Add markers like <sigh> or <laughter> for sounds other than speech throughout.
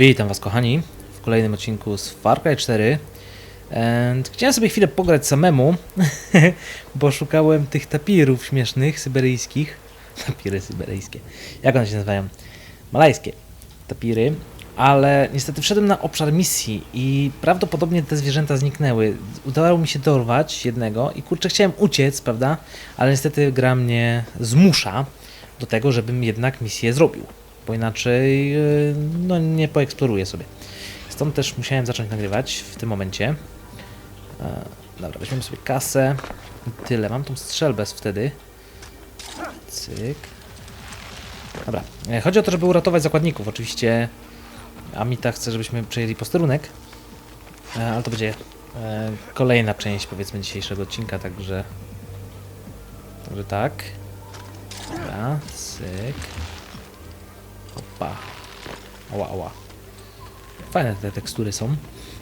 Witam Was kochani w kolejnym odcinku z Far Cry 4 And Chciałem sobie chwilę pograć samemu, <laughs> bo szukałem tych tapirów śmiesznych, syberyjskich. <laughs> Tapiry syberyjskie. Jak one się nazywają? Malajskie tapiry. Ale niestety wszedłem na obszar misji i prawdopodobnie te zwierzęta zniknęły. Udało mi się dorwać jednego i kurczę chciałem uciec, prawda? Ale niestety gra mnie zmusza do tego, żebym jednak misję zrobił. Bo inaczej yy, no, nie poeksploruję sobie. Stąd też musiałem zacząć nagrywać w tym momencie. E, dobra, weźmiemy sobie kasę. I tyle. Mam tą strzelbę wtedy. Cyk. Dobra. E, Chodzi o to, żeby uratować zakładników. Oczywiście Amita chce, żebyśmy przejęli posterunek. E, Ale to będzie kolejna część, powiedzmy, dzisiejszego odcinka, także... Także tak. Dobra, cyk. Opa. Ała, ała. Fajne te tekstury są.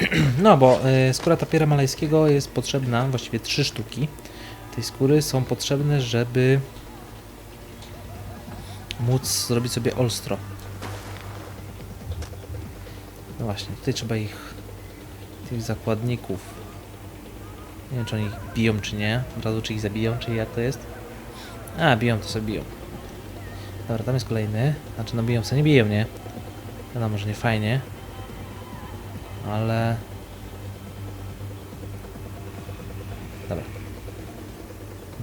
<clears throat> No, bo y, skóra tapiera malajskiego jest potrzebna, właściwie trzy sztuki tej skóry są potrzebne, żeby móc zrobić sobie olstro. No właśnie, tutaj trzeba ich, tych zakładników. Nie wiem, czy oni ich biją, czy nie. Od razu, czy ich zabiją, czy jak to jest. A, biją, to sobie biją. Dobra, tam jest kolejny. Znaczy, no biją, co nie biją, nie? Wiadomo, że nie fajnie. Ale... Dobra.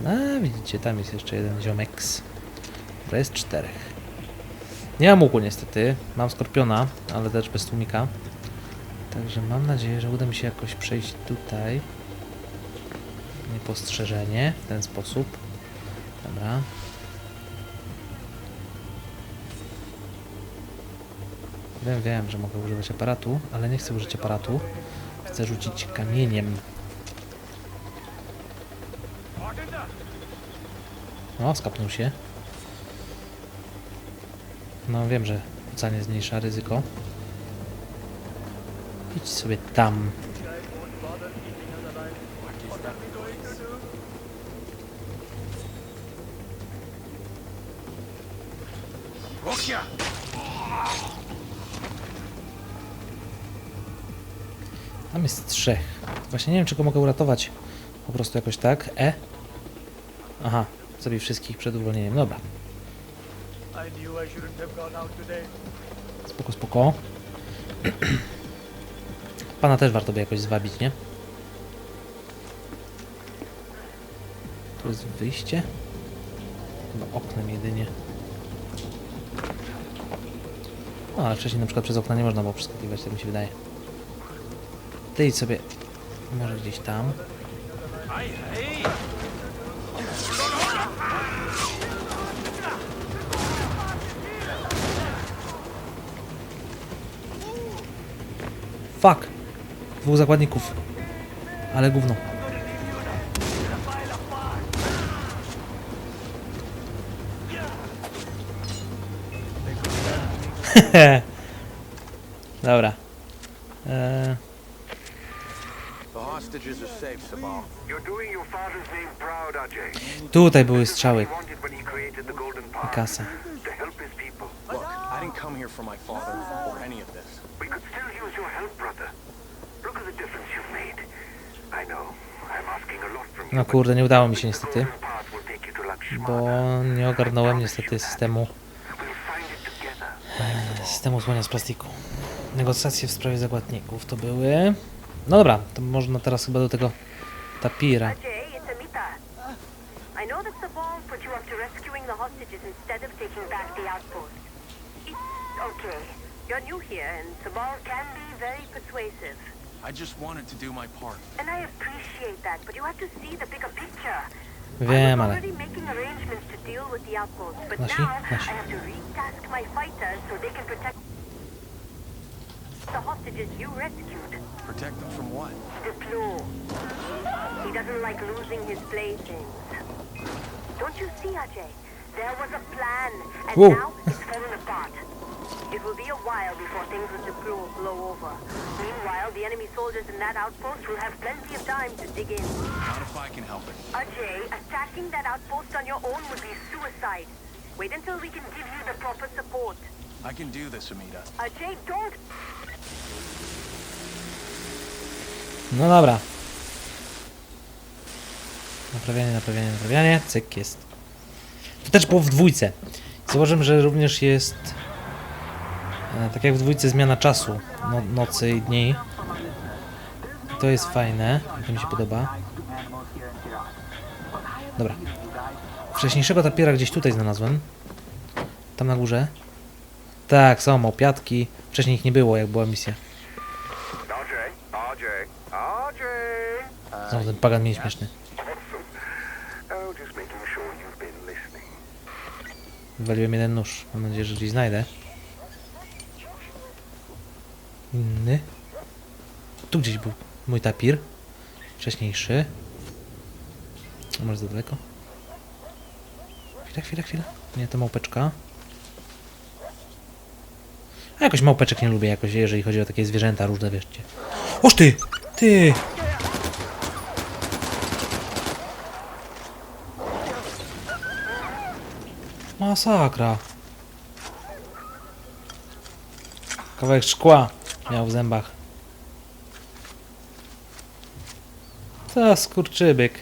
No, widzicie, tam jest jeszcze jeden ziomeks. To jest czterech. Nie mam łuku niestety. Mam skorpiona, ale też bez tłumika. Także mam nadzieję, że uda mi się jakoś przejść tutaj. Niepostrzeżenie w ten sposób. Dobra. Wiem, wiem, że mogę używać aparatu, ale nie chcę użyć aparatu. Chcę rzucić kamieniem. O, skapnął się. No, wiem, że rzucanie zmniejsza ryzyko. Idź sobie tam. Tam jest trzech. Właśnie nie wiem, czy go mogę uratować. Po prostu jakoś tak. E. Aha, zabij wszystkich przed uwolnieniem. Dobra, spoko, spoko. <clears throat> Pana też warto by jakoś zwabić, nie? Tu jest wyjście? Chyba oknem jedynie. No, ale wcześniej na przykład przez okna nie można było przeskakiwać, tak mi się wydaje. Ty sobie może gdzieś tam. Fuck! Dwóch zakładników. Ale gówno. <laughs> Dobra. Eee, The hostages are safe, Sabal. You're doing your father's name proud, Ajay. Tutaj były strzały. I kasa. No kurde, nie udało mi się niestety. Bo nie ogarnąłem niestety systemu, together. systemu słania z plastiku. Negocjacje w sprawie zakładników to były. No dobra, to można teraz chyba do tego tapira. I know that Sabal put you up to rescuing the hostages instead of taking back the outpost. It's okay. You're new here, and Sabal can be very persuasive. I just wanted to do my part. And I appreciate that, but you have to see the bigger picture. Wiem, I was ale already making the hostages you rescued. Protect them from what? The Diplo. He doesn't like losing his playthings. Don't you see, Ajay? There was a plan, and Whoa. now it's fallen apart. It will be a while before things with Diplo blow over. Meanwhile, the enemy soldiers in that outpost will have plenty of time to dig in. Not if I can help it. Ajay, attacking that outpost on your own would be suicide. Wait until we can give you the proper support. I can do this, Amita. Uh, Jay, don't No dobra. Naprawianie, naprawianie, naprawianie. Cyk jest. To też było w dwójce. Zauważyłem, że również jest e, tak jak w dwójce zmiana czasu no, nocy i dni. To jest fajne. To mi się podoba. Dobra. Wcześniejszego tapiera gdzieś tutaj znalazłem. Tam na górze. Tak, są opiatki. Wcześniej ich nie było, jak była misja. Znowu ten pagan mnie śmieszny. Oh. Wywaliłem jeden nóż. Mam nadzieję, że gdzieś znajdę. Inny. Tu gdzieś był mój tapir. Wcześniejszy. Może za daleko? Chwila, chwila, chwila. Nie, to małpeczka. A jakoś małpeczek nie lubię jakoś, jeżeli chodzi o takie zwierzęta różne, wieszcie. Oż ty! Ty! Masakra. Kawałek szkła miał w zębach. To skurczybyk.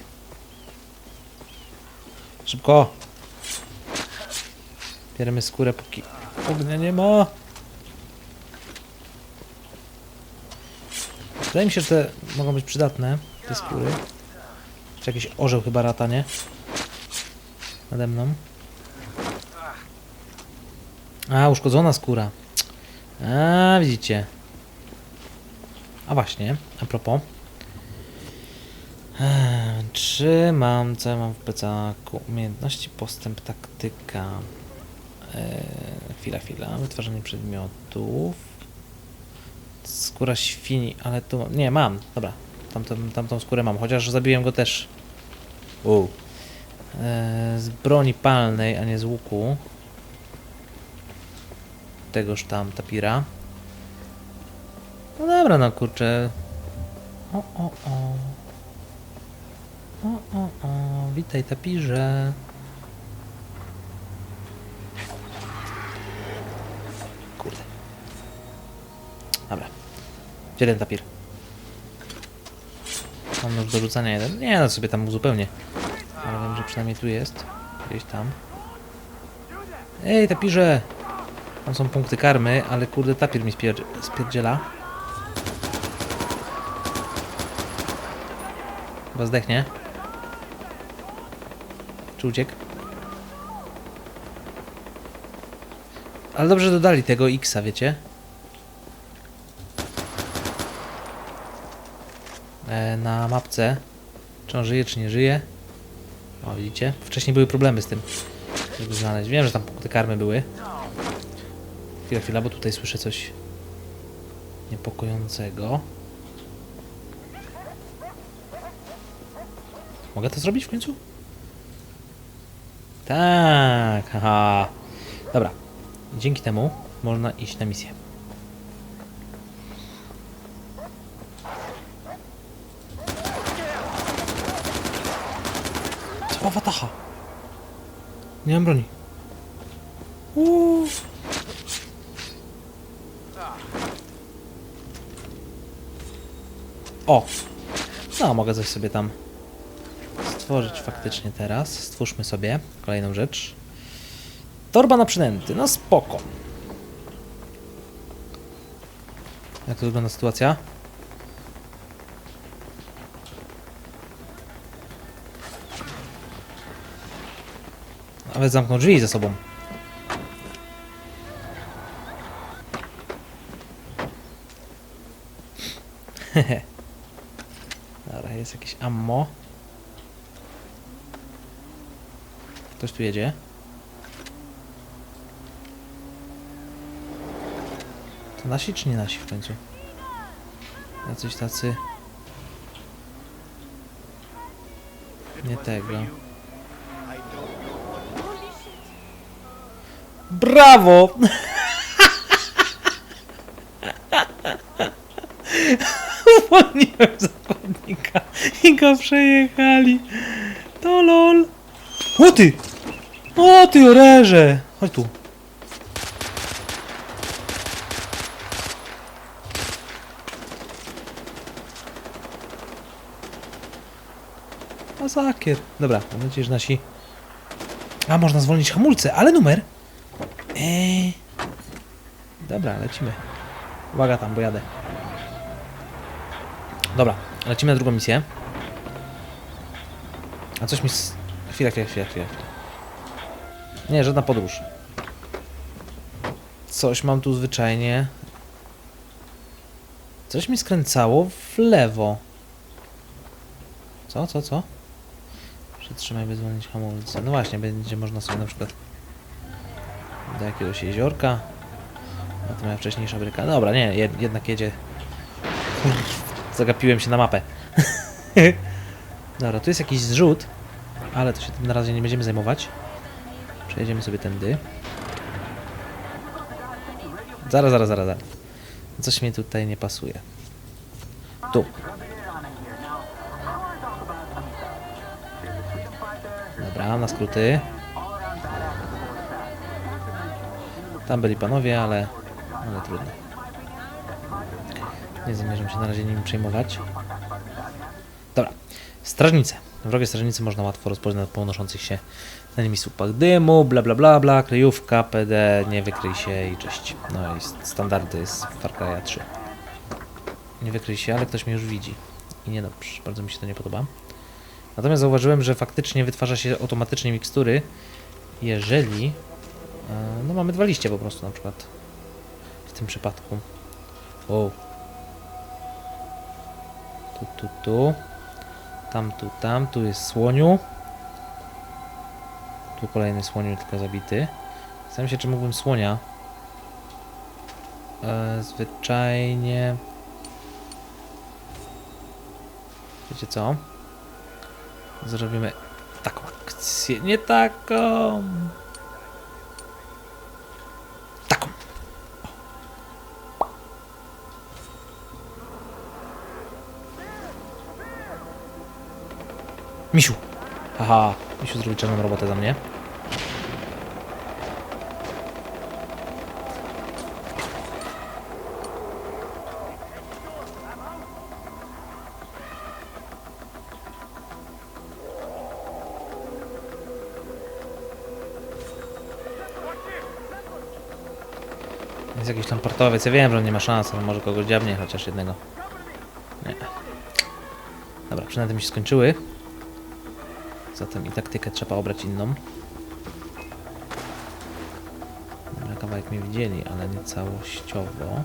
Szybko. Bierzemy skórę póki ognia nie ma. Wydaje mi się, że te mogą być przydatne, te skóry. Czy jakiś orzeł chyba rata, nie? Nade mną. A, uszkodzona skóra. A, widzicie. A właśnie, a propos. Eee, Czy mam, co ja mam w plecaku? Umiejętności, postęp, taktyka. Eee, chwila, chwila. Wytwarzanie przedmiotów. Skóra świni, ale tu... Nie, mam. Dobra. Tamtą, tamtą skórę mam, chociaż zabiłem go też. U. Eee, z broni palnej, a nie z łuku tegoż tam tapira. No dobra, no kurczę. O, o, o. O, o, o. Witaj tapirze. Gdzie ten tapir? Mam nóż do rzucania jeden. Nie, no sobie tam uzupełnię. Ale wiem, że przynajmniej tu jest. Gdzieś tam. Ej, tapirze! Tam są punkty karmy, ale kurde tapir mi spier spierdziela. Chyba zdechnie. Czy? Ale dobrze dodali tego X-a, wiecie? Na mapce. Czy on żyje, czy nie żyje? O, widzicie? Wcześniej były problemy z tym, żeby znaleźć. Wiem, że tam punkty karmy były. Chwila, chwila, bo tutaj słyszę coś niepokojącego. Mogę to zrobić w końcu? Tak, haha. Dobra. Dzięki temu można iść na misję. Co wataha? Nie mam broni. O! No, mogę coś sobie tam stworzyć faktycznie teraz. Stwórzmy sobie kolejną rzecz. Torba na przynęty. No spoko. Jak to wygląda sytuacja? Nawet zamknął drzwi za sobą. <laughs> Dobra, jest jakieś ammo. Ktoś tu jedzie. To nasi czy nie nasi w końcu? Jacyś tacy... Nie tego. Brawo! Uwolniłem zakładnika i go przejechali. To lol. O ty! O ty orerze! Chodź tu. Masakier. Dobra, mam nadzieję, że nasi... A, można zwolnić hamulce, ale numer Eee. Dobra, lecimy. Uwaga tam, bo jadę. Dobra, lecimy na drugą misję. A coś mi... s- Chwila, chwila, chwila, chwila. Nie, żadna podróż. Coś mam tu zwyczajnie. Coś mi skręcało w lewo. Co, co, co? Przytrzymaj, by zwolnić hamulce. No właśnie, będzie można sobie na przykład do jakiegoś jeziorka. No to moja wcześniejsza bryka. Dobra, nie, jed, jednak jedzie. <laughs> Zagapiłem się na mapę. <laughs> Dobra, tu jest jakiś zrzut, ale to się tym na razie nie będziemy zajmować. Przejedziemy sobie tędy. Zaraz, zaraz, zaraz, zaraz. Coś mi tutaj nie pasuje. Tu. Dobra, na skróty. Tam byli panowie, ale, ale trudno. Nie zamierzam się na razie nimi przejmować. Dobra. Strażnice. Wrogie strażnicy można łatwo rozpoznać po unoszących się na nimi słupach dymu, bla bla bla bla, kryjówka, PD, nie wykryj się i cześć. No i standardy z Far Cry'a 3. Nie wykryj się, ale ktoś mnie już widzi. I niedobrze, bardzo mi się to nie podoba. Natomiast zauważyłem, że faktycznie wytwarza się automatycznie mikstury, jeżeli no mamy dwa liście po prostu na przykład w tym przypadku. O. Tu, tu, tu. Tam, tu, tam. Tu jest słoniu. Tu kolejny słoniu, tylko zabity. Zastanawiam się, czy mógłbym słonia e, zwyczajnie... Wiecie co? Zrobimy taką akcję. Nie. Taką. Misiu. Haha. Misiu zrobi czarną robotę za mnie. Jest jakiś tam portowiec. Ja wiem, że on nie ma szans, ale może kogoś dziabnie, chociaż jednego. Nie. Dobra, przynajmniej mi się skończyły. Zatem i taktykę trzeba obrać inną. Dobra, kawałek mnie widzieli, ale nie całościowo.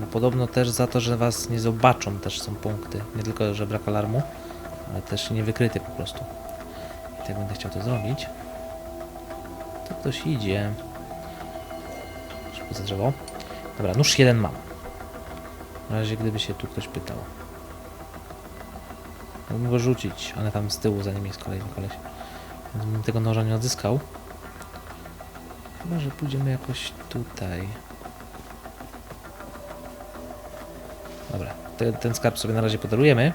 No podobno też za to, że was nie zobaczą też są punkty. Nie tylko, że brak alarmu, ale też nie wykryty po prostu. I tak będę chciał to zrobić. To ktoś idzie. Szybko za drzewo. Dobra, nóż jeden mam. Na razie gdyby się tu ktoś pytał. Mógłbym go rzucić, ale tam z tyłu za nim jest kolejny koleś. Więc bym tego noża nie odzyskał. Chyba, że pójdziemy jakoś tutaj. Dobra, te, ten skarb sobie na razie podarujemy.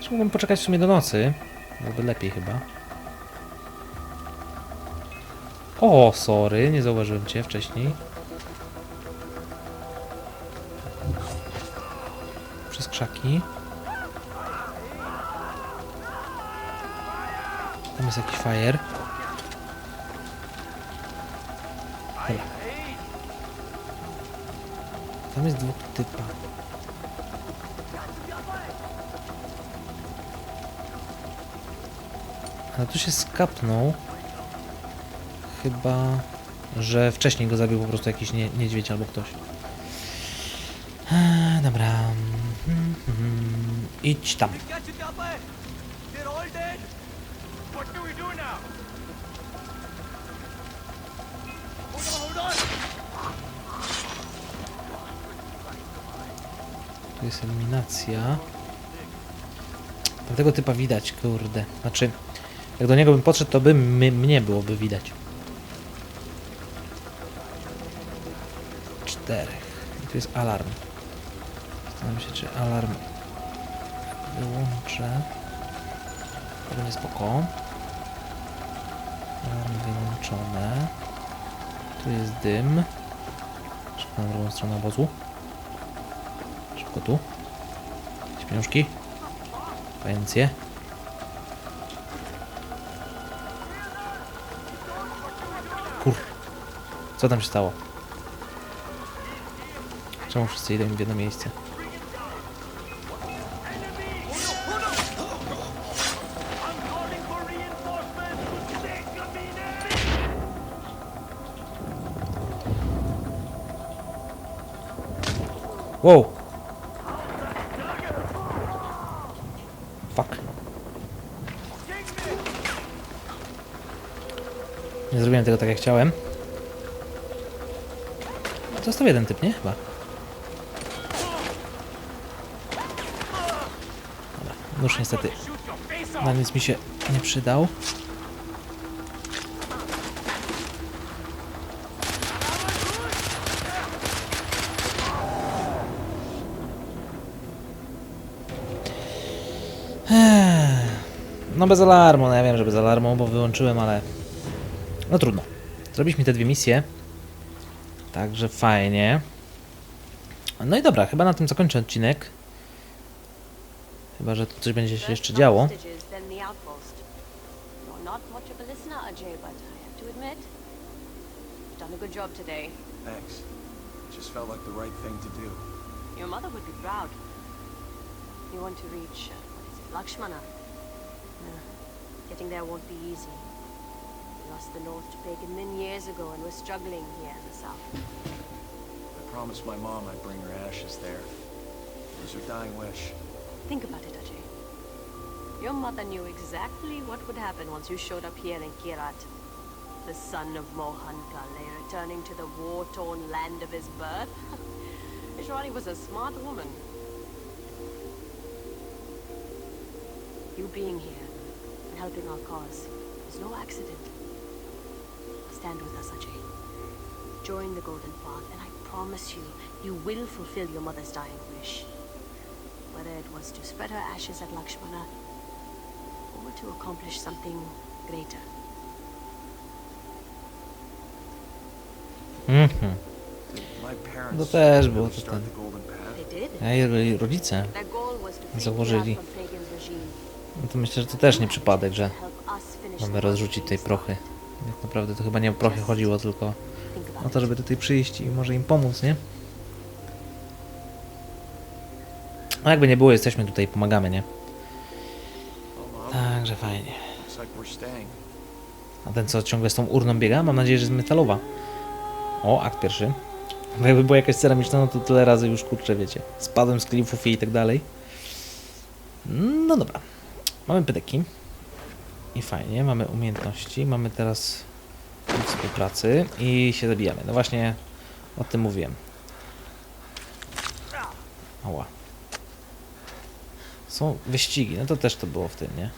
Czy mógłbym poczekać w sumie do nocy? Byłoby lepiej chyba. O, sorry, nie zauważyłem cię wcześniej. Przez krzaki. Tam jest jakiś fire. Dobra. Tam jest dwóch typa. A tu się skapnął. Chyba, że wcześniej go zabił po prostu jakiś nie, niedźwiedź albo ktoś. Eee, dobra. Mhm, mhm. Idź tam. Tu jest eliminacja. Tamtego typa widać, kurde. Znaczy, jak do niego bym podszedł, to by mnie byłoby widać. Czterech. I tu jest alarm. Zastanawiam się, czy alarm wyłączę. To będzie spoko. Alarm wyłączone. Tu jest dym. Na drugą stronę obozu. Szybko tu. Jakieś pieniążki? Pajęcie. Kur... Co tam się stało? Czemu wszyscy idą w jedno miejsce? Wow! Nie zrobiłem tego tak jak chciałem. Został jeden typ, nie? Chyba. Dobra, nóż niestety na nic mi się nie przydał. No bez alarmu, no ja wiem, że bez alarmu, bo wyłączyłem, ale... No trudno. Zrobiliśmy te dwie misje. Także fajnie. No i dobra, chyba na tym zakończę odcinek. Chyba, że tu coś będzie się jeszcze działo. To admit, you've done a good job today. Thanks. Just felt like the right thing to do. Your mother would be proud. You want to reach, uh, what is it, Lakshmana? Uh, getting there won't be easy. We lost the north to Pagan Min years ago and we're struggling here in the south. I promised my mom I'd bring her ashes there. It was her dying wish. Think about it, Ajay. Your mother knew exactly what would happen once you showed up here in Kirat. The son of Mohan Kale returning to the war-torn land of his birth. <laughs> Ishwari was a smart woman. You being here and helping our cause is no accident. Stand with us, Ajay. Join the Golden Path, and I promise you, you will fulfill your mother's dying wish whether it was to spread her ashes at Lakshmana or to accomplish something greater. Mhm. Did my parents No też było to ten. Ej, rodzice. Założyli. No to myślę, że to też nie przypadek, że mamy rozrzucić we prochy. Tak naprawdę to chyba nie o prochy chodziło, tylko o to, żeby tutaj przyjść i może im pomóc, nie? No jakby nie było, jesteśmy tutaj, pomagamy, nie? Także fajnie. A ten co ciągle z tą urną biega? Mam nadzieję, że jest metalowa. O, akt pierwszy. Bo jakby była jakaś ceramiczna, no to tyle razy już kurczę, wiecie. Spadłem z klifów i tak dalej. No dobra. Mamy pedeki. I fajnie, mamy umiejętności. Mamy teraz współpracy i się zabijamy. No właśnie o tym mówiłem. Ała. Są wyścigi, no to też to było w tym, nie?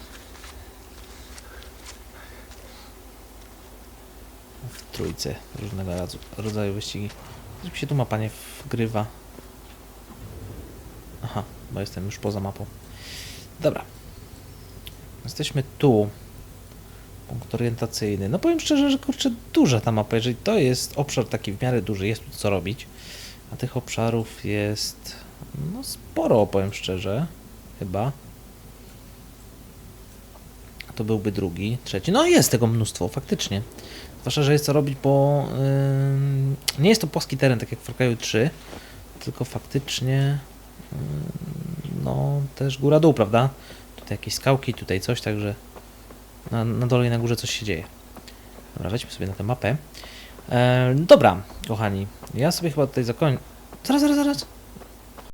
w trójce różnego rodzaju wyścigi. Mi się tu mapa nie wgrywa. Aha, bo jestem już poza mapą. Dobra. Jesteśmy tu. Punkt orientacyjny. No powiem szczerze, że kurczę, duża ta mapa. Jeżeli to jest obszar taki w miarę duży, jest tu co robić. A tych obszarów jest no sporo, powiem szczerze. Chyba. To byłby drugi, trzeci. No jest tego mnóstwo, faktycznie. Zwłaszcza, że jest co robić, bo ym, nie jest to płaski teren, tak jak w Far Cry 3, tylko faktycznie ym, no też góra-dół, prawda? Tutaj jakieś skałki, tutaj coś, także na, na dole i na górze coś się dzieje. Dobra, weźmy sobie na tę mapę. E, dobra, kochani, ja sobie chyba tutaj zakończę. Zaraz, zaraz, zaraz.